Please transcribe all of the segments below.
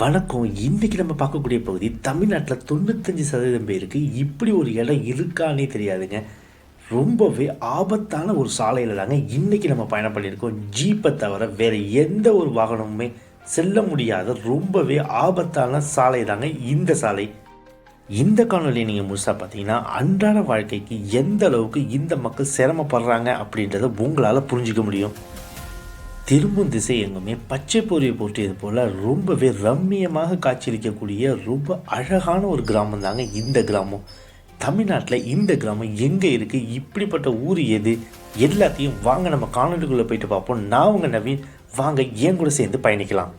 வணக்கம் இன்றைக்கி நம்ம பார்க்கக்கூடிய பகுதி தமிழ்நாட்டில் தொண்ணூத்தஞ்சு சதவீதம் பேருக்கு இப்படி ஒரு இடம் இருக்கானே தெரியாதுங்க. ரொம்பவே ஆபத்தான ஒரு சாலையில் தாங்க இன்றைக்கி நம்ம பயணம் பண்ணியிருக்கோம். ஜீப்பை தவிர வேறு எந்த ஒரு வாகனமுமே செல்ல முடியாத ரொம்பவே ஆபத்தான சாலை தாங்க இந்த சாலை. இந்த காணொலியை நீங்கள் முழுசாக பார்த்தீங்கன்னா அன்றாட வாழ்க்கைக்கு எந்த அளவுக்கு இந்த மக்கள் சிரமப்படுறாங்க அப்படின்றத உங்களால் புரிஞ்சிக்க முடியும். திரும்பும் திசை எங்குமே பச்சை பொறியை போட்டியது போல் ரொம்பவே ரம்மியமாக காட்சியளிக்கக்கூடிய ரொம்ப அழகான ஒரு கிராமம் தாங்க இந்த கிராமம். தமிழ்நாட்டில் இந்த கிராமம் எங்கே இருக்குது இப்படிப்பட்ட ஊர் எது? எல்லாத்தையும் வாங்க நம்ம காணொலிக்குள்ளே போயிட்டு பார்ப்போம். நான் உங்கள் நவீன். வாங்க என் கூட சேர்ந்து பயணிக்கலாம்.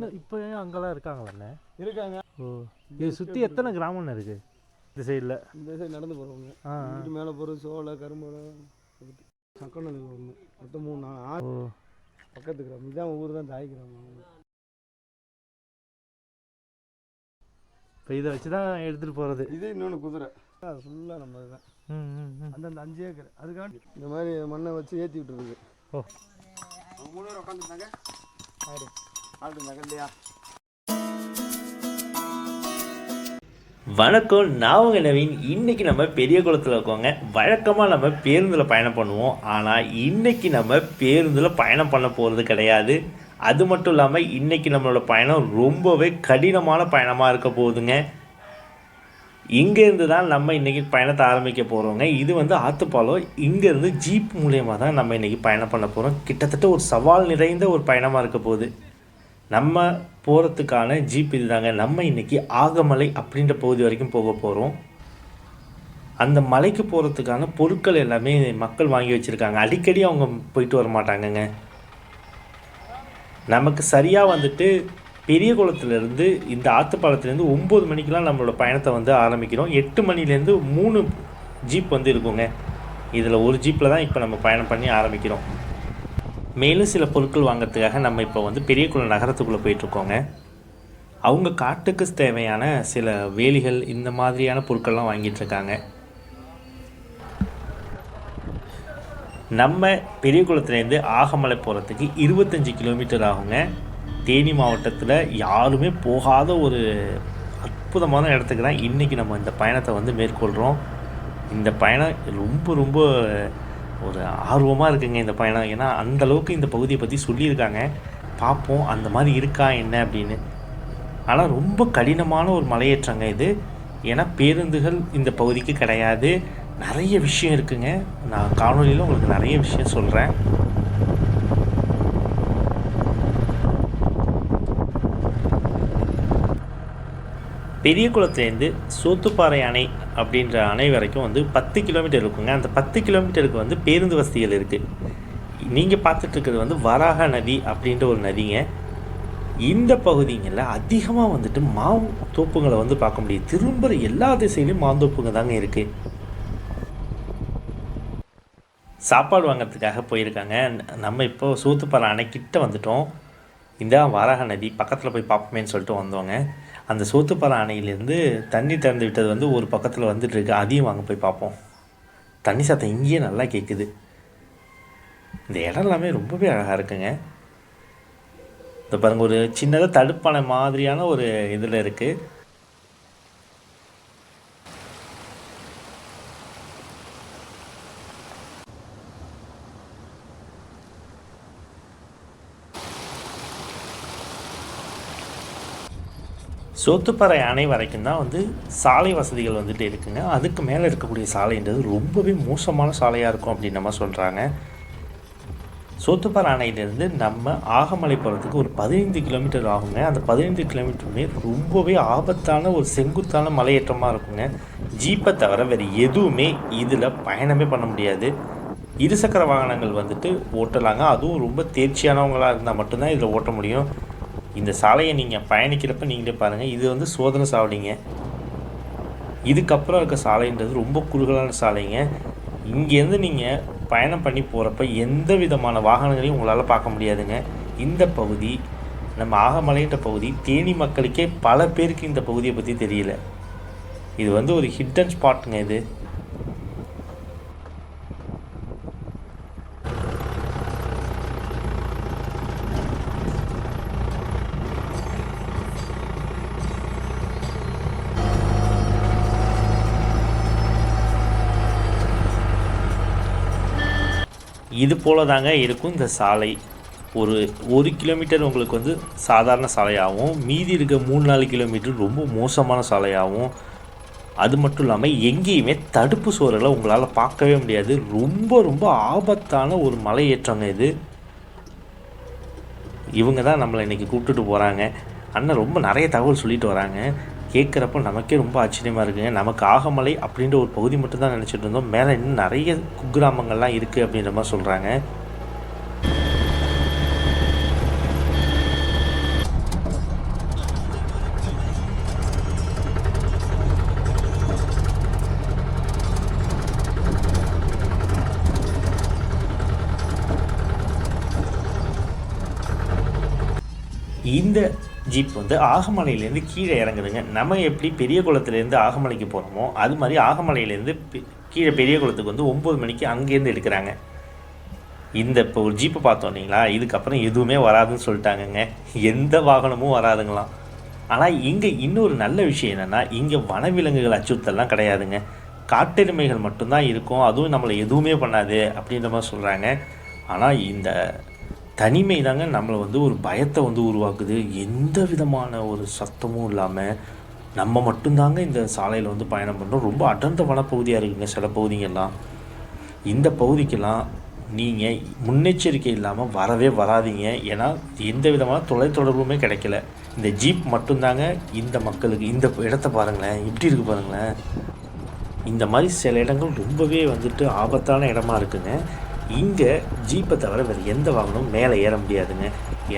இன்னும் இப்போ ஏன் அங்கெல்லாம் இருக்காங்களாண்ணே இருக்காங்க. ஓ இது சுற்றி எத்தனை கிராமம்னு இருக்கு? இந்த சைடில். இந்த சைடு நடந்து போகிறவங்க ஆ மேலே போகிறது சோளை கரும்பலம் சக்கனது ஒன்று மொத்தம் மூணு நாலு ஆறு ஓ. பக்கத்து கிராமம். இதான் ஊர் தான் தாய் கிராமம். இப்போ இதை வச்சு தான் எடுத்துகிட்டு போகிறது இது இன்னொன்று குதிரை. அது ஃபுல்லாக நம்ம இதுதான் அந்தந்த அஞ்சு ஏக்கர். அதுக்காண்டி இந்த மாதிரி மண்ணை வச்சு ஏற்றி விட்டுருக்கு ஓ. அவங்க மூணு பேர் உட்காந்துருந்தாங்க ஆடு வணக்கம் நான் உங்கள் நவீன். இன்றைக்கி நம்ம பெரிய குளத்தில் இருக்கோங்க. வழக்கமாக நம்ம பேருந்தில் பயணம் பண்ணுவோம். ஆனால் இன்றைக்கி நம்ம பேருந்தில் பயணம் பண்ண போகிறது கிடையாது. அது மட்டும் இல்லாமல் இன்றைக்கி நம்மளோட பயணம் ரொம்பவே கடினமான பயணமாக இருக்க போகுதுங்க. இங்கேருந்து தான் நம்ம இன்றைக்கி பயணத்தை ஆரம்பிக்க போகிறோங்க இது வந்து ஆத்துப்பாலம் இங்கேருந்து ஜீப் மூலயமா தான் நம்ம இன்றைக்கி பயணம் பண்ண போகிறோம் கிட்டத்தட்ட ஒரு சவால் நிறைந்த ஒரு பயணமாக இருக்க போகுது. நம்ம போகிறதுக்கான ஜீப் இதுதாங்க. நம்ம இன்றைக்கி ஆகமலை அப்படின்ற பகுதி வரைக்கும் போக போகிறோம் அந்த மலைக்கு போகிறதுக்கான பொருட்கள் எல்லாமே மக்கள் வாங்கி வச்சுருக்காங்க. அடிக்கடி அவங்க போயிட்டு வர மாட்டாங்கங்க. நமக்கு சரியாக வந்துட்டு பெரிய குளத்துலேருந்து இந்த ஆத்துப்பாலத்துலேருந்து ஒம்பது மணிக்கெலாம் நம்மளோட பயணத்தை வந்து ஆரம்பிக்கிறோம். எட்டு மணிலேருந்து மூணு ஜீப் வந்து இருக்குங்க. இதில் ஒரு ஜீப்பில் தான் இப்போ நம்ம பயணம் பண்ணி ஆரம்பிக்கிறோம். மேலும் சில பொருட்கள் வாங்குறதுக்காக நம்ம இப்போ வந்து பெரிய குளம் நகரத்துக்குள்ளே போயிட்டுருக்கோங்க. அவங்க காட்டுக்கு தேவையான சில வேலிகள் இந்த மாதிரியான பொருட்கள்லாம் வாங்கிட்டு இருக்காங்க நம்ம பெரியகுளத்துலேருந்து ஆகமலை போகிறதுக்கு இருபத்தஞ்சி கிலோமீட்டர் ஆகுங்க. தேனி மாவட்டத்தில் யாருமே போகாத ஒரு அற்புதமான இடத்துக்கு தான் இன்றைக்கி நம்ம இந்த பயணத்தை வந்து மேற்கொள்கிறோம் இந்த பயணம் ரொம்ப ரொம்ப ஒரு ஆர்வமாக இருக்குங்க இந்த பயணம். ஏன்னா அந்தளவுக்கு இந்த பகுதியை பற்றி சொல்லியிருக்காங்க. பார்ப்போம் அந்த மாதிரி இருக்கா என்ன அப்படின்னு. ஆனால் ரொம்ப கடினமான ஒரு மலையேற்றங்க இது. ஏன்னா பேருந்துகள் இந்த பகுதிக்கு கிடையாது. நிறைய விஷயம் இருக்குங்க. நான் காணொலியில் உங்களுக்கு நிறைய விஷயம் சொல்கிறேன் பெரிய குளத்துலேருந்து சோத்துப்பாறை அணை அப்படின்ற அணை வரைக்கும் வந்து பத்து கிலோமீட்டர் இருக்குங்க. அந்த பத்து கிலோமீட்டருக்கு வந்து பேருந்து வசதிகள் இருக்குது நீங்கள் பார்த்துட்ருக்கிறது வந்து வராக நதி அப்படின்ற ஒரு நதிங்க. இந்த பகுதிங்களில் அதிகமாக வந்துட்டு மாவு தோப்புங்களை வந்து பார்க்க முடியும். திரும்புகிற எல்லா திசையிலையும் மாந்தோப்புங்க தாங்க இருக்குது சாப்பாடு வாங்கிறதுக்காக போயிருக்காங்க. நம்ம இப்போ சூத்துப்பாறை அணைக்கிட்ட வந்துட்டோம். இந்த வராக நதி பக்கத்தில் போய் பார்ப்போமேன்னு சொல்லிட்டு வந்தோங்க. அந்த சோத்துப்பாறை அணையிலேருந்து தண்ணி திறந்து விட்டது வந்து ஒரு பக்கத்தில் வந்துட்டுருக்கு அதையும் வாங்க போய் பார்ப்போம். தண்ணி சத்தம் இங்கேயே நல்லா கேட்குது இந்த இடம் எல்லாமே ரொம்பவே அழகாக இருக்குங்க. இந்த பாருங்கள் ஒரு சின்னதாக தடுப்பான மாதிரியான ஒரு இதில் இருக்குது சோத்துப்பாறை அணை வரைக்கும் தான் வந்து சாலை வசதிகள் வந்துட்டு இருக்குங்க. அதுக்கு மேலே இருக்கக்கூடிய சாலைன்றது ரொம்பவே மோசமான சாலையாக இருக்கும் அப்படின்னு நம்ம சொல்கிறாங்க சோத்துப்பாறை அணையிலேருந்து நம்ம ஆகமலை போகிறதுக்கு ஒரு பதினைந்து கிலோமீட்டர் ஆகுங்க. அந்த பதினைந்து கிலோமீட்டருமே ரொம்பவே ஆபத்தான ஒரு செங்குத்தான மலையேற்றமாக இருக்குங்க. ஜீப்பை தவிர வேறு எதுவுமே இதில் பயணமே பண்ண முடியாது. இருசக்கர வாகனங்கள் வந்துட்டு ஓட்டலாங்க. அதுவும் ரொம்ப தேர்ச்சியானவங்களாக இருந்தால் மட்டும்தான் இதில் ஓட்ட முடியும். இந்த சாலையை நீங்கள் பயணிக்கிறப்ப நீங்களே பாருங்கள் இது வந்து சோதனை சாவடிங்க. இதுக்கப்புறம் இருக்க சாலைன்றது ரொம்ப குறுகலான சாலைங்க. இங்கேருந்து நீங்கள் பயணம் பண்ணி போகிறப்ப எந்த விதமான வாகனங்களையும் உங்களால் பார்க்க முடியாதுங்க. இந்த பகுதி நம்ம ஆகமலைன்ற பகுதி தேனி மக்களுக்கே பல பேருக்கு இந்த பகுதியை பற்றி தெரியல. இது வந்து ஒரு ஹிட்டன் ஸ்பாட்டுங்க இது. இது போல தாங்க இருக்கும் இந்த சாலை. ஒரு ஒரு கிலோமீட்டர் உங்களுக்கு வந்து சாதாரண சாலையாகவும் மீதி இருக்க மூணு நாலு கிலோமீட்டர் ரொம்ப மோசமான சாலையாகவும் அது மட்டும் இல்லாமல் எங்கேயுமே தடுப்பு சுவர்களை உங்களால் பார்க்கவே முடியாது. ரொம்ப ரொம்ப ஆபத்தான ஒரு மலையேற்றங்க இது. இவங்க தான் நம்மளை இன்றைக்கி கூப்பிட்டுட்டு போகிறாங்க அண்ணன் ரொம்ப நிறைய தகவல் சொல்லிட்டு வராங்க. கேட்குறப்ப நமக்கே ரொம்ப ஆச்சரியமாக இருக்குங்க. நமக்கு ஆகமலை அப்படின்ற ஒரு பகுதி மட்டும்தான் நினச்சிட்டு இருந்தோம். மேலே இன்னும் நிறைய குக்கிராமங்கள்லாம் இருக்குது அப்படின்ற மாதிரி சொல்கிறாங்க இந்த ஜீப் வந்து ஆகமலையிலேருந்து கீழே இறங்குதுங்க. நம்ம எப்படி பெரிய குளத்துலேருந்து ஆகமலைக்கு போகிறோமோ அது மாதிரி ஆகமலையிலேருந்து பெ- கீழே பெரிய குளத்துக்கு வந்து ஒம்பது மணிக்கு அங்கேருந்து எடுக்கிறாங்க. இந்த இப்போ ஒரு ஜீப்பை பார்த்தோம் இல்லைங்களா? இதுக்கப்புறம் எதுவுமே வராதுன்னு சொல்லிட்டாங்கங்க. எந்த வாகனமும் வராதுங்களாம். ஆனால் இங்கே இன்னொரு நல்ல விஷயம் என்னென்னா இங்கே வனவிலங்குகள் அச்சுறுத்தல்லாம் கிடையாதுங்க. காட்டெருமைகள் மட்டும்தான் இருக்கும். அதுவும் நம்மளை எதுவுமே பண்ணாது அப்படின்ற மாதிரி சொல்கிறாங்க ஆனால் இந்த தனிமை தாங்க நம்மளை வந்து ஒரு பயத்தை வந்து உருவாக்குது. எந்த விதமான ஒரு சத்தமும் இல்லாமல் நம்ம மட்டும்தாங்க இந்த சாலையில் வந்து பயணம் பண்ணுறோம் ரொம்ப அடர்ந்த வனப்பகுதியாக இருக்குங்க சில பகுதிகள்லாம் இந்த பகுதிக்கெல்லாம் நீங்கள் முன்னெச்சரிக்கை இல்லாமல் வரவே வராதீங்க. ஏன்னா எந்த விதமான தொலைத்தொடர்புமே கிடைக்கல. இந்த ஜீப் மட்டும்தாங்க இந்த மக்களுக்கு இந்த இடத்த பாருங்களேன் எப்படி இருக்கு பாருங்களேன். இந்த மாதிரி சில இடங்கள் ரொம்பவே வந்துட்டு ஆபத்தான இடமா இருக்குங்க. இங்கே ஜீப்பை தவிர வேறு எந்த வாகனமும் மேலே ஏற முடியாதுங்க.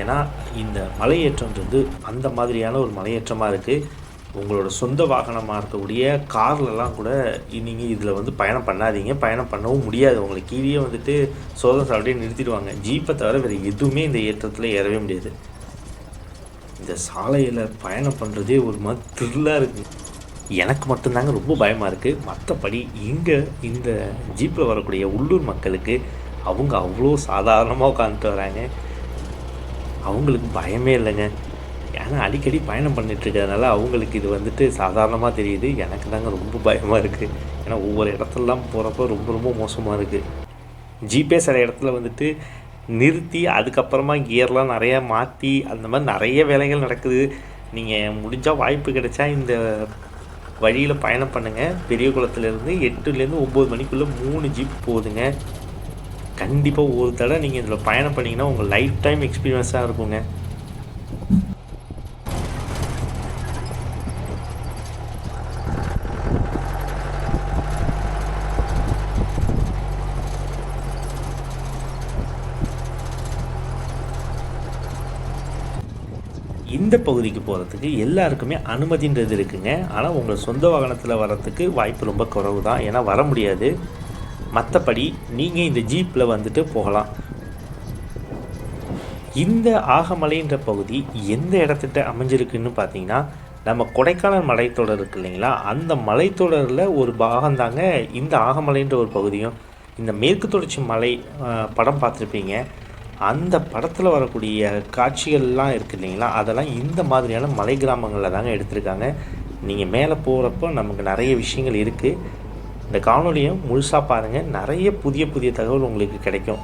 ஏன்னா இந்த மலையேற்றம்ன்றது அந்த மாதிரியான ஒரு மலையேற்றமாக இருக்குது உங்களோட சொந்த வாகனமாக இருக்கக்கூடிய கார்லலாம் கூட நீங்கள் இதில் வந்து பயணம் பண்ணாதீங்க. பயணம் பண்ணவும் முடியாது. உங்களை கீழே வந்துட்டு சோதனை சாவடியே நிறுத்திடுவாங்க. ஜீப்பை தவிர வேறு எதுவுமே இந்த ஏற்றத்தில் ஏறவே முடியாது. இந்த சாலையில் பயணம் பண்ணுறதே ஒரு மாதிரி த்ரில்லாக இருக்குது எனக்கு மட்டும்தாங்க ரொம்ப பயமாக இருக்குது மற்றபடி இங்கே இந்த ஜீப்பில் வரக்கூடிய உள்ளூர் மக்களுக்கு அவங்க அவ்வளோ சாதாரணமாக உட்காந்துட்டு வராங்க. அவங்களுக்கு பயமே இல்லைங்க. ஏன்னா அடிக்கடி பயணம் பண்ணிட்டுருக்கிறதுனால அவங்களுக்கு இது வந்துட்டு சாதாரணமாக தெரியுது. எனக்கு தாங்க ரொம்ப பயமாக இருக்குது ஏன்னா ஒவ்வொரு இடத்துலலாம் போகிறப்ப ரொம்ப ரொம்ப மோசமாக இருக்குது ஜிபே சில இடத்துல வந்துட்டு நிறுத்தி அதுக்கப்புறமா கியர்லாம் நிறையா மாற்றி அந்த மாதிரி நிறைய வேலைகள் நடக்குது. நீங்கள் முடிஞ்சால் வாய்ப்பு கிடைச்சா இந்த வழியில் பயணம் பண்ணுங்கள் பெரிய குளத்துலேருந்து எட்டுலேருந்து ஒம்பது மணிக்குள்ளே மூணு ஜீப் போகுதுங்க கண்டிப்பாக ஒரு தடவை நீங்கள் இதில் பயணம் பண்ணிங்கன்னா உங்கள் லைஃப் டைம் எக்ஸ்பீரியன்ஸாக இருக்குங்க. இந்த பகுதிக்கு போகிறதுக்கு எல்லாருக்குமே அனுமதின்றது இருக்குங்க. ஆனால் உங்கள் சொந்த வாகனத்தில் வரத்துக்கு வாய்ப்பு ரொம்ப குறைவு தான் ஏன்னா வர முடியாது. மற்றபடி நீங்கள் இந்த ஜீப்பில் வந்துட்டு போகலாம். இந்த ஆகமலைன்ற பகுதி எந்த இடத்துட்ட அமைஞ்சிருக்குன்னு பார்த்தீங்கன்னா நம்ம கொடைக்கானல் மலைத்தொடர் இருக்கு இல்லைங்களா? அந்த மலைத்தொடரில் ஒரு பாகம் தாங்க இந்த ஆகமலைன்ற ஒரு பகுதியும். இந்த மேற்கு தொடர்ச்சி மலை படம் பார்த்துருப்பீங்க. அந்த படத்தில் வரக்கூடிய காட்சிகள்லாம் இருக்கு இல்லைங்களா? அதெல்லாம் இந்த மாதிரியான மலை கிராமங்களில் தாங்க எடுத்திருக்காங்க. நீங்கள் மேலே போகிறப்போ நமக்கு நிறைய விஷயங்கள் இருக்குது இந்த காணொலியை முழுசாக பாருங்கள் நிறைய புதிய புதிய தகவல் உங்களுக்கு கிடைக்கும்.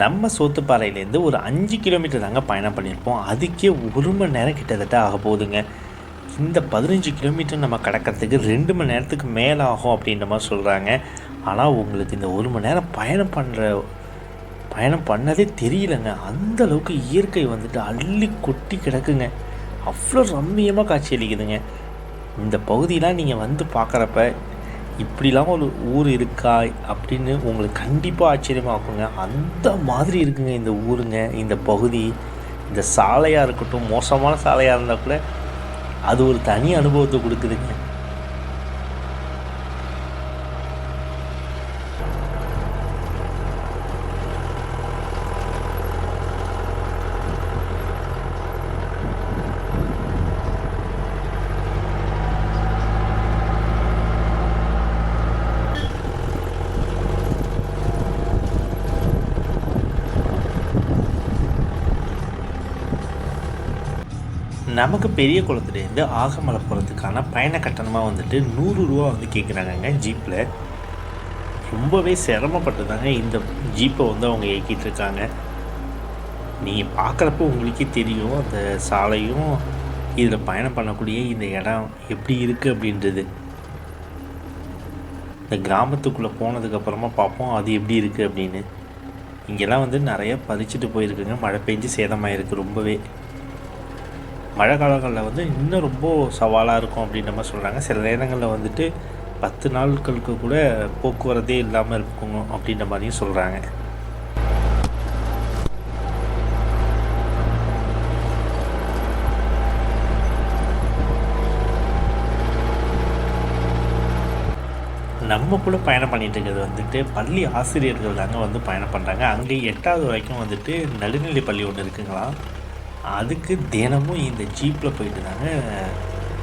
நம்ம சோத்துப்பாறையிலேருந்து ஒரு அஞ்சு கிலோமீட்டர் தாங்க பயணம் பண்ணியிருப்போம். அதுக்கே ஒரு மணி நேரம் கிட்டத்தட்ட ஆக போகுதுங்க. இந்த பதினஞ்சு கிலோமீட்டர் நம்ம கடக்கிறதுக்கு ரெண்டு மணி நேரத்துக்கு மேலே ஆகும் அப்படின்ற மாதிரி சொல்கிறாங்க ஆனால் உங்களுக்கு இந்த ஒரு மணி நேரம் பயணம் பண்ணுற பயணம் பண்ணதே தெரியலங்க. அந்த அளவுக்கு இயற்கை வந்துட்டு அள்ளி கொட்டி கிடக்குங்க. அவ்வளோ ரம்மியமாக காட்சி அளிக்குதுங்க. இந்த பகுதியெலாம் நீங்கள் வந்து பார்க்குறப்ப இப்படிலாம் ஒரு ஊர் இருக்கா அப்படின்னு உங்களுக்கு கண்டிப்பாக ஆச்சரியமாக்குங்க. அந்த மாதிரி இருக்குங்க இந்த ஊருங்க இந்த பகுதி. இந்த சாலையாக இருக்கட்டும் மோசமான சாலையாக இருந்தால் கூட அது ஒரு தனி அனுபவத்தை கொடுக்குதுங்க. நமக்கு பெரிய குளத்துலேருந்து ஆகமலை போகிறதுக்கான பயண கட்டணமாக வந்துட்டு நூறு ரூபா வந்து கேட்குறாங்கங்க ஜீப்பில் ரொம்பவே சிரமப்பட்டு தாங்க இந்த ஜீப்பை வந்து அவங்க இயக்கிட்டு இருக்காங்க. நீங்கள் பார்க்குறப்ப உங்களுக்கே தெரியும் அந்த சாலையும் இதில் பயணம் பண்ணக்கூடிய இந்த இடம் எப்படி இருக்குது அப்படின்றது. இந்த கிராமத்துக்குள்ளே போனதுக்கப்புறமா பார்ப்போம் அது எப்படி இருக்குது அப்படின்னு. இங்கெல்லாம் வந்து நிறையா பறிச்சுட்டு போயிருக்குங்க. மழை பெஞ்சு சேதமாயிருக்கு ரொம்பவே. மழை காலங்களில் வந்து இன்னும் ரொம்ப சவாலாக இருக்கும் அப்படின்ற மாதிரி சொல்கிறாங்க சில நேரங்களில் வந்துட்டு பத்து நாட்களுக்கு கூட போக்குவரத்தே இல்லாமல் இருக்கும் அப்படின்ற மாதிரியும் சொல்கிறாங்க நம்ம கூட பயணம் பண்ணிட்டு இருக்கிறது வந்துட்டு பள்ளி ஆசிரியர்கள் தாங்க வந்து பயணம் பண்ணுறாங்க அங்கே எட்டாவது வரைக்கும் வந்துட்டு நடுநிலை பள்ளி ஒன்று இருக்குங்களா அதுக்கு தினமும் இந்த ஜீப்பில் போயிட்டு தாங்க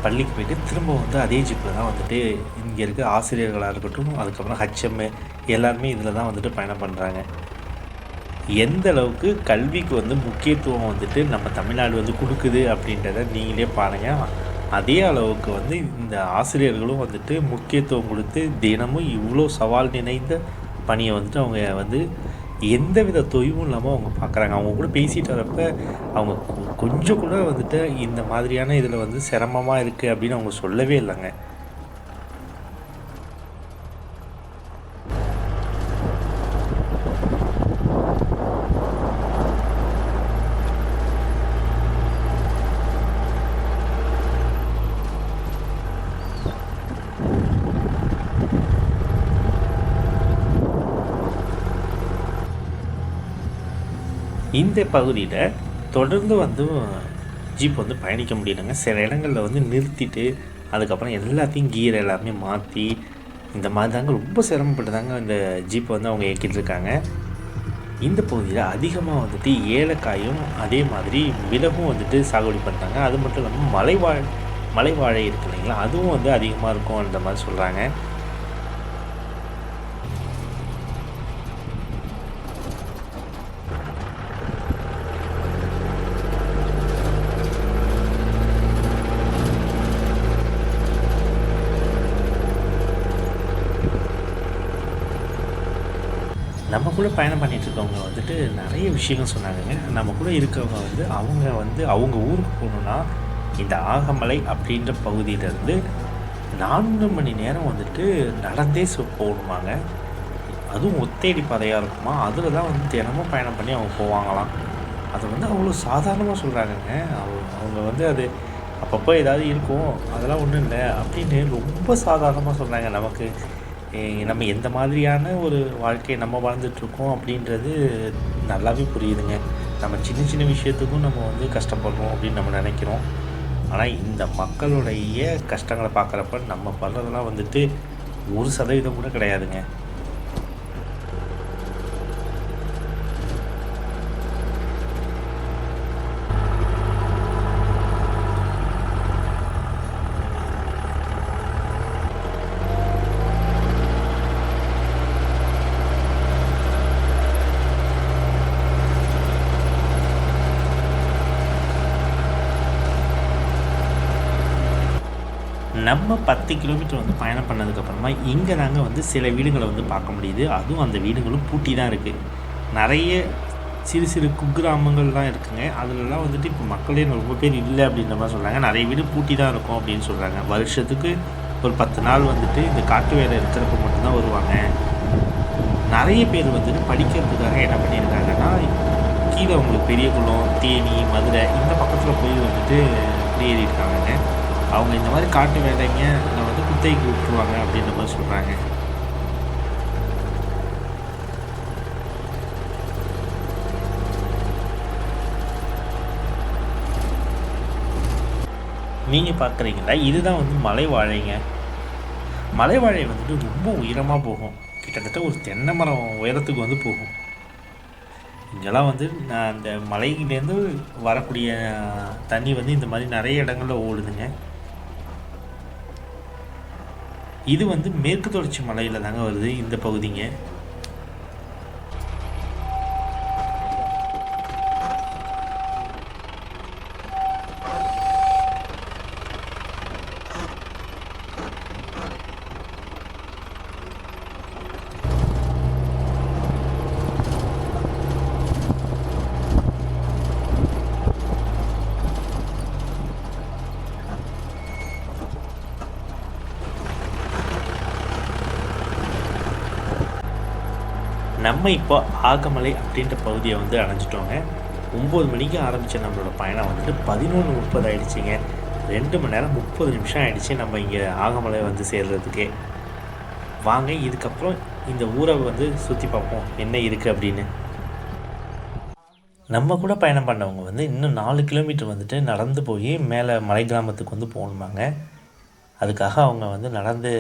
பள்ளிக்கு போயிட்டு திரும்ப வந்து அதே ஜீப்பில் தான் வந்துட்டு இங்கே இருக்க ஆசிரியர்களாக இருக்கட்டும் அதுக்கப்புறம் ஹச்எம் எல்லாருமே இதில் தான் வந்துட்டு பயணம் பண்ணுறாங்க எந்த அளவுக்கு கல்விக்கு வந்து முக்கியத்துவம் வந்துட்டு நம்ம தமிழ்நாடு வந்து கொடுக்குது அப்படின்றத நீங்களே பாருங்கள் அதே அளவுக்கு வந்து இந்த ஆசிரியர்களும் வந்துட்டு முக்கியத்துவம் கொடுத்து தினமும் இவ்வளோ சவால் நினைந்த பணியை வந்துட்டு அவங்க வந்து எந்த வித தொய்வும் இல்லாமல் அவங்க பார்க்குறாங்க அவங்க கூட பேசிட்டு வரப்ப அவங்க கொஞ்சம் கூட வந்துட்டு இந்த மாதிரியான இதில் வந்து சிரமமாக இருக்குது அப்படின்னு அவங்க சொல்லவே இல்லைங்க. இந்த பகுதியில் தொடர்ந்து வந்து ஜீப் வந்து பயணிக்க முடியலைங்க. சில இடங்களில் வந்து நிறுத்திட்டு அதுக்கப்புறம் எல்லாத்தையும் கீரை எல்லாமே மாற்றி இந்த மாதிரி தாங்க ரொம்ப சிரமப்பட்டு தாங்க இந்த ஜீப்பை வந்து அவங்க இயக்கிட்டு இருக்காங்க. இந்த பகுதியில் அதிகமாக வந்துட்டு ஏலக்காயும் அதே மாதிரி மிளகும் வந்துட்டு சாகுபடி பண்ணுறாங்க அது மட்டும் இல்லாமல் மலைவாழ் மலைவாழை இருக்கு இல்லைங்களா? அதுவும் வந்து அதிகமாக இருக்கும் அந்த மாதிரி சொல்கிறாங்க நம்ம கூட பயணம் பண்ணிட்டு இருக்கவங்க வந்துட்டு நிறைய விஷயங்கள் சொன்னாங்கங்க. நம்ம கூட இருக்கவங்க வந்து அவங்க வந்து அவங்க ஊருக்கு போகணுன்னா இந்த ஆகமலை அப்படின்ற பகுதியிலேருந்து நான்கு மணி நேரம் வந்துட்டு நடந்தே போகணுமாங்க. அதுவும் ஒத்தேடி பாதையாக இருக்குமா? அதில் தான் வந்து தினமும் பயணம் பண்ணி அவங்க போவாங்களாம். அதை வந்து அவ்வளோ சாதாரணமாக சொல்கிறாங்கங்க அவங்க வந்து அது அப்பப்போ ஏதாவது இருக்கும் அதெல்லாம் ஒன்றும் இல்லை அப்படின்னு ரொம்ப சாதாரணமாக சொல்கிறாங்க நமக்கு. நம்ம எந்த மாதிரியான ஒரு வாழ்க்கையை நம்ம வாழ்ந்துட்டுருக்கோம் அப்படின்றது நல்லாவே புரியுதுங்க. நம்ம சின்ன சின்ன விஷயத்துக்கும் நம்ம வந்து கஷ்டப்படுறோம் அப்படின்னு நம்ம நினைக்கிறோம். ஆனால் இந்த மக்களுடைய கஷ்டங்களை பார்க்குறப்ப நம்ம படுறதெல்லாம் வந்துட்டு ஒரு சதவீதம் கூட கிடையாதுங்க. நம்ம பத்து கிலோமீட்டர் வந்து பயணம் பண்ணதுக்கப்புறமா இங்கே நாங்கள் வந்து சில வீடுகளை வந்து பார்க்க முடியுது. அதுவும் அந்த வீடுகளும் பூட்டி தான் இருக்குது நிறைய சிறு சிறு குக்கிராமங்கள்லாம் இருக்குங்க. அதுலலாம் வந்துட்டு இப்போ மக்களே ரொம்ப பேர் இல்லை அப்படின்ற மாதிரி சொல்கிறாங்க நிறைய வீடு பூட்டி தான் இருக்கும் அப்படின்னு சொல்கிறாங்க வருஷத்துக்கு ஒரு பத்து நாள் வந்துட்டு இந்த காட்டு வேலை இருக்கிறப்ப மட்டும்தான் வருவாங்க. நிறைய பேர் வந்துட்டு படிக்கிறதுக்காக என்ன பண்ணியிருக்காங்கன்னா கீழே அவங்களுக்கு பெரிய குளம் தேனி மதுரை இந்த பக்கத்தில் போய் வந்துட்டு குடியேறியிருக்காங்கங்க. அவங்க இந்த மாதிரி காட்டு வேலைங்க நான் வந்து குத்தகைக்கு விட்டுருவாங்க அப்படின்ற மாதிரி சொல்கிறாங்க நீங்கள் பார்க்குறீங்களா? இதுதான் வந்து மலை வாழைங்க. மலை வாழை வந்துட்டு ரொம்ப உயரமாக போகும். கிட்டத்தட்ட ஒரு தென்னை மரம் உயரத்துக்கு வந்து போகும். இங்கெல்லாம் வந்து நான் அந்த மலையிலேருந்து வரக்கூடிய தண்ணி வந்து இந்த மாதிரி நிறைய இடங்கள்ல ஓடுதுங்க. இது வந்து மேற்கு தொடர்ச்சி மலையில் தாங்க வருது இந்த பகுதிங்க. நம்ம இப்போ ஆகமலை அப்படின்ற பகுதியை வந்து அணைஞ்சிட்டோங்க ஒம்பது மணிக்கு ஆரம்பித்த நம்மளோட பயணம் வந்துட்டு பதினொன்று முப்பது ஆகிடுச்சிங்க ரெண்டு மணி நேரம் முப்பது நிமிஷம் ஆகிடுச்சு நம்ம இங்கே ஆகமலை வந்து சேர்றதுக்கே. வாங்க இதுக்கப்புறம் இந்த ஊரை வந்து சுற்றி பார்ப்போம். என்ன இருக்குது அப்படின்னு. நம்ம கூட பயணம் பண்ணவங்க வந்து இன்னும் நாலு கிலோமீட்டர் வந்துட்டு நடந்து போய் மேலே மலை கிராமத்துக்கு வந்து போகணுமாங்க. அதுக்காக அவங்க வந்து நடந்து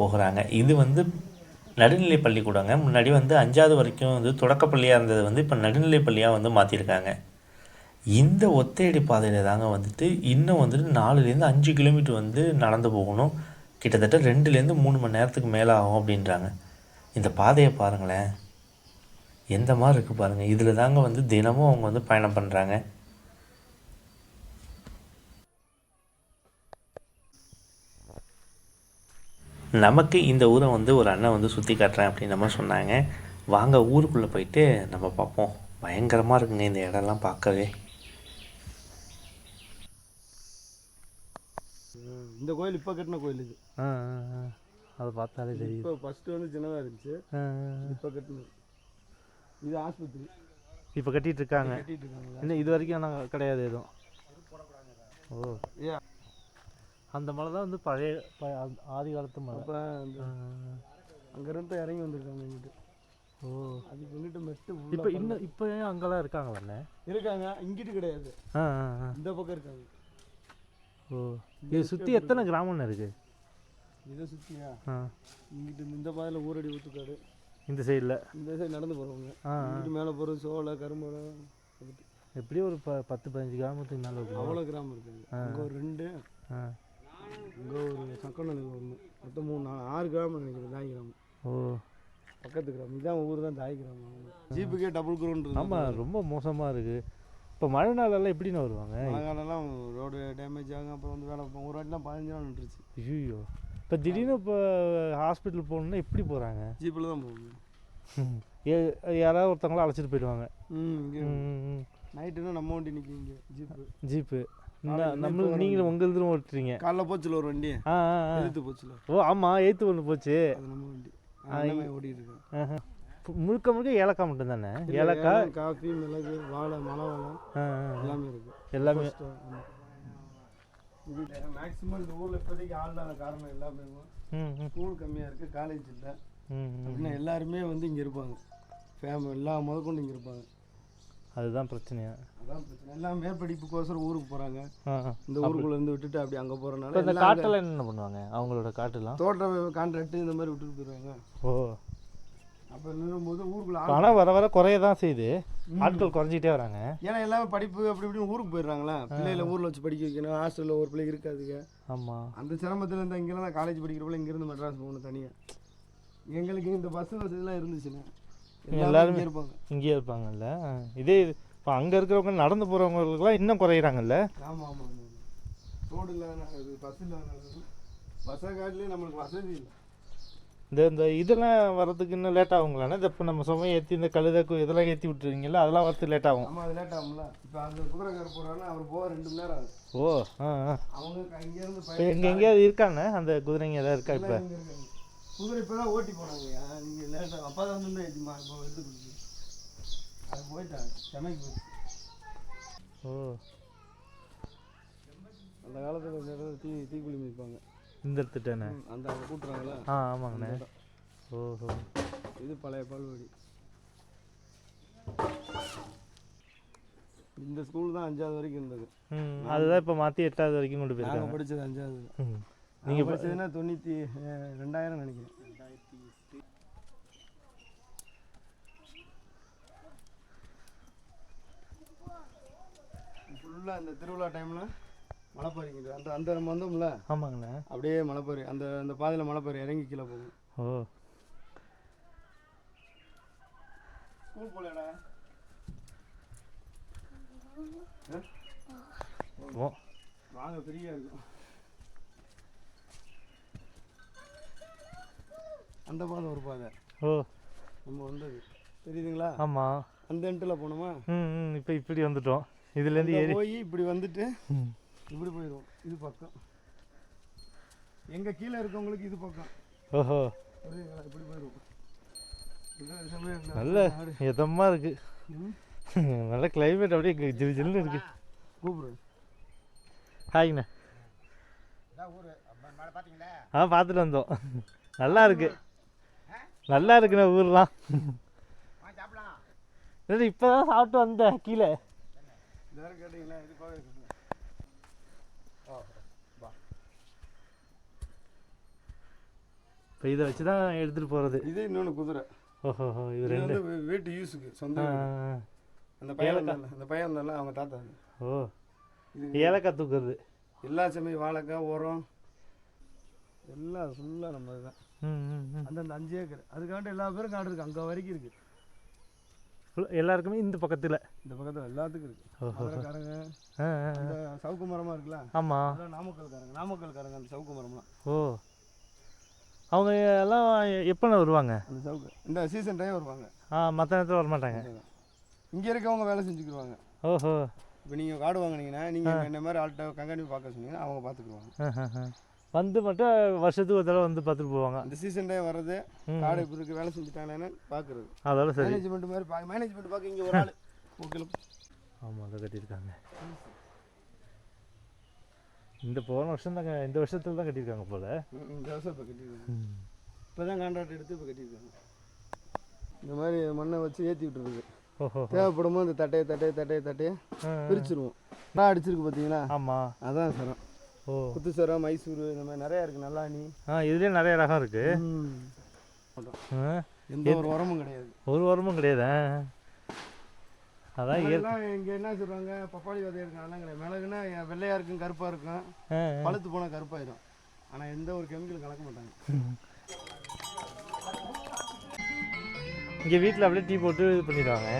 போகிறாங்க. இது வந்து நடுநிலை பள்ளிக்கூடங்க முன்னாடி வந்து அஞ்சாவது வரைக்கும் வந்து தொடக்கப்பள்ளியாக இருந்தது வந்து இப்போ நடுநிலை பள்ளியாக வந்து மாற்றிருக்காங்க இந்த ஒத்தையடி பாதையில் தாங்க வந்துட்டு இன்னும் வந்துட்டு நாலுலேருந்து அஞ்சு கிலோமீட்டர் வந்து நடந்து போகணும். கிட்டத்தட்ட ரெண்டுலேருந்து மூணு மணி நேரத்துக்கு மேலே ஆகும் அப்படின்றாங்க. இந்த பாதையை பாருங்களேன். எந்த மாதிரி இருக்குது பாருங்கள் இதில் தாங்க வந்து தினமும் அவங்க வந்து பயணம் பண்ணுறாங்க நமக்கு இந்த ஊரை வந்து ஒரு அண்ணன் வந்து சுற்றி காட்டுறேன் அப்படின்னு நம்ம சொன்னாங்க. வாங்க ஊருக்குள்ளே போயிட்டு நம்ம பார்ப்போம். பயங்கரமாக இருக்குங்க இந்த இடம்லாம் பார்க்கவே. இந்த கோயில் இப்போ கட்டின கோயில் இது. அதை பார்த்தாலே தெரியுது. இப்போ ஃபஸ்ட்டு வந்து சின்னதாக இருந்துச்சு. இப்போ கட்டினது. இது ஆஸ்பத்திரி. இப்போ கட்டிட்டு இருக்காங்க. இன்னும் இது வரைக்கும் நாங்கள் கிடையாது எதுவும். ஓ. ஏன் அந்த மலை தான் வந்து பழைய ப- ஆதி காலத்து மலை. அப்போ அங்கேருந்து இறங்கி வந்திருக்காங்க இங்கிட்டு. ஓ. அதுக்கு வந்துட்டு மெட்டு இப்போ இன்னும் இப்போ ஏன் அங்கெல்லாம் இருக்காங்களாண்ணே இருக்காங்க இங்கிட்டு கிடையாது. இந்த பக்கம் இருக்காங்க. ஓ. இது சுற்றி எத்தனை கிராமம்னு இருக்குது இதை சுற்றியா ஆ. இங்கிட்டு இந்த- பாதையில் ஊரடி ஊத்துக்காடு. இந்த சைடில் இந்த சைடு நடந்து போகிறவங்க. இங்கிட்டு மேலே போகிறது சோளை கரும்பலம் எப்படியும் ஒரு ப பத்து பதினஞ்சு கிராமத்துக்கு மேலே அவ்வளோ கிராமம் இருக்குங்க அங்கே ஒரு ரெண்டு ஆ. இங்கே ஒரு சக்கநல்லூர் ஒன்று. மொத்தம் மூணு நாலு ஆறு கிராமம் நினைக்கிறேன் தாய் கிராமம் ஓ. பக்கத்து கிராமம். இதான் ஊர் தான் தாய் கிராமம் ஜீப்புக்கே டபுள் குரோன் ஆமாம் ரொம்ப மோசமாக இருக்குது இப்போ மழை நாளெல்லாம் எப்படின்னு வருவாங்க? மழை காலம்லாம் ரோடு டேமேஜ் ஆகும் அப்புறம் வந்து வேலை. ஒரு வாட்டிலாம் பதினஞ்சு நாள் நின்றுச்சு. ஐயோ இப்போ திடீர்னு இப்போ ஹாஸ்பிட்டல் போகணுன்னா எப்படி போகிறாங்க ஜீப்பில் தான் போகும் யாராவது ஒருத்தவங்கள அழைச்சிட்டு போயிடுவாங்க. ம் இங்கே ம், ம், ம். நைட்டுனா நம்ம வண்டி நிற்கிங்க ஜீப்பு. ஜீப்பு. நாளைக்கு நம்ம நீங்களும் உங்கள் இதுவும் ஓட்டுறீங்க. காலைல போச்சுல ஒரு வண்டி? ஆ. எதிர்த்து போச்சுல. ஓ ஆமாம் எய்த்து ஒன்று போச்சு. அது நம்ம வண்டி. ஓடிட்டு இருக்கேன்? முழுக்க முழுக்க ஏலக்காய் மட்டும் தானே? ஏலக்காய். காஃபி மிளகு வாழை மலை வாழை. எல்லாமே இருக்கு. எல்லாமே. மேக்ஸிமம் இந்த ஊரில் இப்போதைக்கு ஆள் இல்லாத காரணம் எல்லாமே ஸ்கூல் கம்மியாக இருக்குது காலேஜ் இல்லை. அப்படின்னா எல்லாருமே வந்து இங்கே இருப்பாங்க. ஃபேமிலி எல்லா முதற்கொண்டு இங்கே இருப்பாங்க. அதுதான் பிரச்சனையா? அதான் பிரச்சனை. எல்லாம் மேற்படிப்புக்கோசரம் ஊருக்கு போகிறாங்க. இந்த ஊருக்குள்ள இருந்து விட்டுட்டு அப்படி அங்கே போகிறனால இந்த காட்டெல்லாம் என்ன பண்ணுவாங்க? அவங்களோட காட்டுலாம் தோட்ட கான்ட்ராக்ட் இந்த மாதிரி விட்டுட்டு போயிடுவாங்க. ஓ. அப்போ நிறும்போது ஊருக்குள்ள பணம் வர வர குறைய தான் செய்யுது. ஆட்கள் குறைஞ்சிட்டே வராங்க. ஏன்னா எல்லாமே படிப்பு அப்படி இப்படின்னு ஊருக்கு போயிடுறாங்களா? பிள்ளைகளை ஊரில் வச்சு படிக்க வைக்கணும். ஹாஸ்டலில் ஒரு பிள்ளை இருக்காதுங்க. ஆமாம் அந்த சிரமத்தில் இருந்தால் இங்கெல்லாம் நான் காலேஜ் படிக்கிறப்பல இங்கேருந்து மெட்ராஸ் போகணும் தனியாக எங்களுக்கு இந்த பஸ் வசதிலாம் இருந்துச்சுன்னா எல்லாரும் இங்கேயே இருப்பாங்கல்ல. இதே இப்போ அங்கே இருக்கிறவங்க நடந்து போகிறவங்களுக்குலாம் இன்னும் குறையிறாங்கல்ல? ஆமாம் ஆமாம் ரோடு இல்லாத பஸ் இல்லாத பஸ்ஸை காட்டிலே நம்மளுக்கு வசதி இல்லை. இந்த இந்த இதெல்லாம் வரதுக்கு இன்னும் லேட் ஆகுங்களாண்ணே? இந்த இப்போ நம்ம சுமை ஏற்றி இந்த கழுதை கு- இதெல்லாம் ஏற்றி விட்டுருவீங்கல்ல அதெல்லாம் வரதுக்கு லேட் ஆகும். ஆமாம் அது லேட் ஆகும்ல. இப்போ அந்த குதிரைக்கார போகிறாங்கன்னா அவர் போக ரெண்டு மணி நேரம் ஆகுது. ஓ ஆ அவங்க இங்கேருந்து இப்போ எங்கே எங்கேயாவது இருக்காங்க அந்த குதிரைங்க ஏதாவது இருக்கா இப்போ? குதிரை இப்போ தான் ஓட்டி போனாங்கய்யா நீங்கள் லேட்டாக அப்பா தான் வந்து ஏற்றிமா இப்போ எடுத்து கொடுத்து. அது போயிட்டாங்க சென்னைக்கு போயிட்டு. ஓ. அந்த காலத்தில் இந்த இடத்துல தீ தீக்குழி மிதிப்பாங்க இந்த இடத்துட்டானே? ம், அந்த அங்கே கூட்டுறாங்களா ஆ ஆமாங்கண்ணே. ஓஹோ. இது பழைய பால்வாடி. இந்த ஸ்கூல் தான் அஞ்சாவது வரைக்கும் இருந்தது. ம் அதுதான் இப்போ மாற்றி எட்டாவது வரைக்கும் கொண்டு நாங்கள் போயிருக்காங்க. படித்தது அஞ்சாவது ம். நீங்கள் படிச்சதுன்னா தொண்ணூற்றி ரெண்டாயிரம் நினைக்கிறேன். ஃபுல்லாக இந்த திருவிழா டைமில் மலைப்பாரிங்க அந்த அந்த நம்ம வந்தோம்ல? ஆமாங்கண்ணே. அப்படியே மலைப்பாரி அந்த அந்த பாதையில் மலைப்பாரி இறங்கி கீழே போகும். ஓ. ஸ்கூல் போலடா ஓ. வாங்க ஃப்ரீயாக இருக்கும். அந்த பாதை ஒரு பாதை. ஓ. நம்ம வந்தது. தெரியுதுங்களா? ஆமாம் அந்த எண்டில் போனோமா? ம் இப்போ இப்படி வந்துட்டோம். இதுலேருந்து ஏறி போய் இப்படி வந்துட்டு இப்படி போயிடுவோம் இது பக்கம். எங்க கீழே இருக்கவங்களுக்கு இது பக்கம். ஓஹோ. புரியுதுங்களா? இப்படி போயிடுவோம் நல்ல. இதமாக இருக்கு. நல்ல கிளைமேட் அப்படியே ஜிலு ஜில்லுன்னு இருக்கு. கூப்பிடு. ஹாய்ண்ணே. ஆ பார்த்துட்டு வந்தோம். நல்லா இருக்கு. நல்லா இருக்குண்ணே ஊர்லாம். இல்லை இப்போ தான் சாப்பிட்டு வந்தேன் கீழே. இப்போ இதை வச்சு தான் எடுத்துகிட்டு போகிறது இது இன்னொன்று குதிரை. ஓஹோ இது ரெண்டு. வீட்டு யூஸுக்கு சொந்த. அந்த பையன் அந்த பையன் வந்தால அவங்க தாத்தா ஓ ஏலக்காய் தூக்குறது. எல்லா சமயம் வாழைக்காய் உரம் எல்லாம் ஃபுல்லாக நம்ம இதுதான். அந்தந்த அஞ்சு ஏக்கர். அதுக்காண்டி எல்லா பேரும் காடு இருக்கு. அங்கே வரைக்கும் இருக்கு. எல்லாருக்குமே இந்த பக்கத்தில். இந்த பக்கத்தில் எல்லாத்துக்கும் இருக்கு. மதுரைக்காரங்க சவுக்கு மரமாக இருக்குல்ல? ஆமாம் அதெல்லாம் நாமக்கல்காரங்க. நாமக்கல்காரங்க அந்த சவுக்கு மரம்லாம் ஓ. அவங்க எல்லாம் எப்போண்ணே வருவாங்க? அந்த சவுக்கு. இந்த சீசன் டைம் வருவாங்க. ஆ மற்ற நேரத்தில் வரமாட்டாங்க. இங்கே இருக்கவங்க வேலை செஞ்சுக்கிடுவாங்க ஓஹோ. இப்போ நீங்கள் காடு வாங்குனீங்கன்னா நீங்கள் என்ன மாதிரி ஆள்கிட்ட கண்காணிப்பு பார்க்க சொன்னீங்கன்னா அவங்க ஆ. வந்து மட்டும் வருஷத்துக்கு ஒரு தடவை வந்து பார்த்துட்டு போவாங்க. அந்த சீசன் டைம் வர்றது. காடு இப்படி இருக்கு வேலை செஞ்சுட்டாங்கன்னு பார்க்குறது. அதோட சரி. மேனேஜ்மெண்ட் மாதிரி பா மேனேஜ்மெண்ட் பார்க்க இங்கே ஒரு ஆள். ஓகே ஆமாம் அதை கட்டியிருக்காங்க. இந்த போன வருஷம் தாங்க இந்த வருஷத்துல தான் கட்டியிருக்காங்க போல. இந்த வருஷம் இப்போ கட்டியிருக்காங்க. இப்போ தான் கான்ட்ராக்ட் எடுத்து இப்போ கட்டியிருக்காங்க. இந்த மாதிரி மண்ணை வச்சு ஏற்றி விட்டுருக்கு ஓஹோ தேவைப்படும் போது இந்த தட்டையை தட்டையை தட்டையை தட்டையை பிரிச்சிருவோம். நான் அடிச்சிருக்கு பார்த்தீங்களா ஆமாம் அதான் சரம். ஓ. குத்து சரம் மைசூர் இந்த மாதிரி நிறையா இருக்குது நல்லாணி. ஆ இதுலேயே நிறைய ரகம் இருக்கு. எந்த ஒரு உரமும் கிடையாது. ஒரு வாரமும் கிடையாது. அதான் இங்கே என்ன சொல்கிறாங்க பப்பாளி விதை இருக்காங்கலாம் கிடையாது மிளகுனா வெள்ளையாக இருக்கும் கருப்பாக இருக்கும். பழுத்து போனால் கருப்பாயிடும் ஆனால் எந்த ஒரு கெமிக்கலும் கலக்க மாட்டாங்க. இங்கே வீட்டில் அப்படியே டீ போட்டு இது பண்ணிடுவாங்க.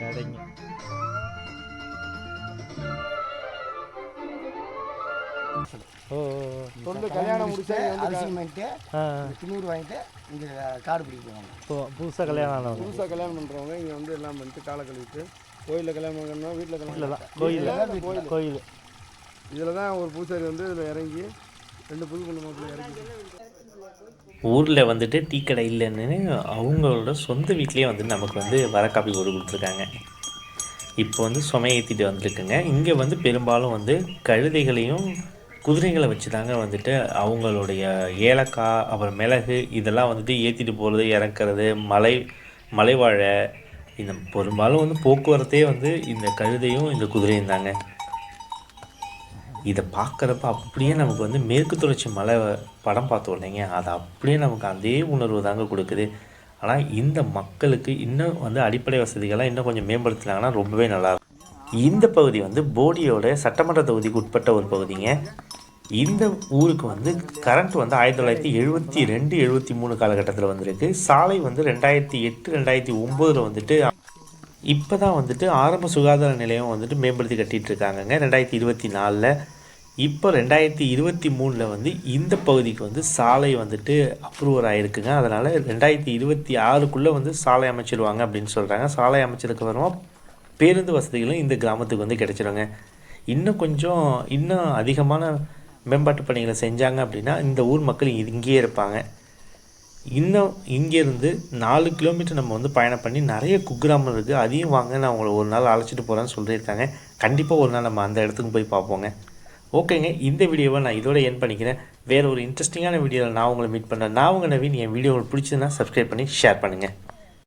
கடைங்க. சொல்லு கல்யாணம் முடிச்சா அரிசி வாங்கிட்டு இங்கே காடு பிடிக்க போவாங்க. இப்போ புதுசாக கல்யாணம் புதுசாக கல்யாணம் பண்ணுறவங்க இங்கே வந்து எல்லாம் பண்ணிட்டு காலை கழுவிட்டு கோயிலில் கல்யாணம் பண்ணணும். வீட்டில் இல்லை கல்யாணம் கோயில் கோயில் கோயில் இதில் தான் ஒரு பூசாரி வந்து இதில் இறங்கி ரெண்டு புது பொண்ணு மாப்பிள்ளை இறங்கி ஊரில் வந்துட்டு டீ கடை இல்லைன்னு அவங்களோட சொந்த வீட்லேயே வந்து நமக்கு வந்து வர காப்பி போட்டு கொடுத்துருக்காங்க. இப்போ வந்து சுமை ஏற்றிட்டு வந்திருக்குங்க இங்கே வந்து பெரும்பாலும் வந்து கழுதைகளையும் குதிரைகளை வச்சு தாங்க வந்துட்டு அவங்களுடைய ஏலக்காய் அப்புறம் மிளகு இதெல்லாம் வந்துட்டு ஏற்றிட்டு போகிறது இறக்குறது மலை மலைவாழை இந்த பெரும்பாலும் வந்து போக்குவரத்தே வந்து இந்த கழுதையும் இந்த குதிரையும் தாங்க. இதை பார்க்குறப்ப அப்படியே நமக்கு வந்து மேற்கு தொடர்ச்சி மலை படம் பார்த்தோம் இல்லைங்க அது அப்படியே நமக்கு அதே உணர்வு தாங்க கொடுக்குது. ஆனால் இந்த மக்களுக்கு இன்னும் வந்து அடிப்படை வசதிகள்லாம் இன்னும் கொஞ்சம் மேம்படுத்தினாங்கன்னா ரொம்பவே நல்லாயிருக்கும் இந்த பகுதி வந்து போடியோட சட்டமன்ற தொகுதிக்கு உட்பட்ட ஒரு பகுதிங்க. இந்த ஊருக்கு வந்து கரண்ட் வந்து ஆயிரத்தி தொள்ளாயிரத்தி எழுபத்தி ரெண்டு எழுபத்தி மூணு காலகட்டத்தில் வந்திருக்கு. சாலை வந்து ரெண்டாயிரத்தி எட்டு ரெண்டாயிரத்தி ஒம்போதில் வந்துட்டு இப்போ தான் வந்துட்டு ஆரம்ப சுகாதார நிலையம் வந்துட்டு மேம்படுத்தி கட்டிகிட்டு இருக்காங்கங்க. ரெண்டாயிரத்தி இருபத்தி நாலில். இப்போ ரெண்டாயிரத்தி இருபத்தி மூணில் வந்து இந்த பகுதிக்கு வந்து சாலை வந்துட்டு அப்ரூவர் ஆகிருக்குங்க அதனால் ரெண்டாயிரத்தி இருபத்தி ஆறுக்குள்ளே வந்து சாலை அமைச்சிருவாங்க அப்படின்னு சொல்கிறாங்க சாலை அமைச்சதுக்கு அப்புறமா பேருந்து வசதிகளும் இந்த கிராமத்துக்கு வந்து கிடைச்சிருங்க. இன்னும் கொஞ்சம் இன்னும் அதிகமான மேம்பாட்டு பணிகளை செஞ்சாங்க அப்படின்னா இந்த ஊர் மக்கள் இங்கேயே இருப்பாங்க. இன்னும் இங்கேருந்து நாலு கிலோமீட்டர் நம்ம வந்து பயணம் பண்ணி நிறைய குக்கிராமம் இருக்குது அதையும் வாங்க நான் உங்களை ஒரு நாள் அழைச்சிட்டு போகிறேன்னு சொல்லியிருக்காங்க. கண்டிப்பாக ஒரு நாள் நம்ம அந்த இடத்துக்கு போய் பார்ப்போங்க. ஓகேங்க இந்த வீடியோவை நான் இதோட என் பண்ணிக்கிறேன். வேறு ஒரு இன்ட்ரெஸ்டிங்கான வீடியோவில் நான் உங்களை மீட் பண்ணுறேன் நான் உங்கள் நவீன். என் வீடியோ உங்களுக்கு பிடிச்சதுன்னா சப்ஸ்கிரைப் பண்ணி ஷேர் பண்ணுங்கள்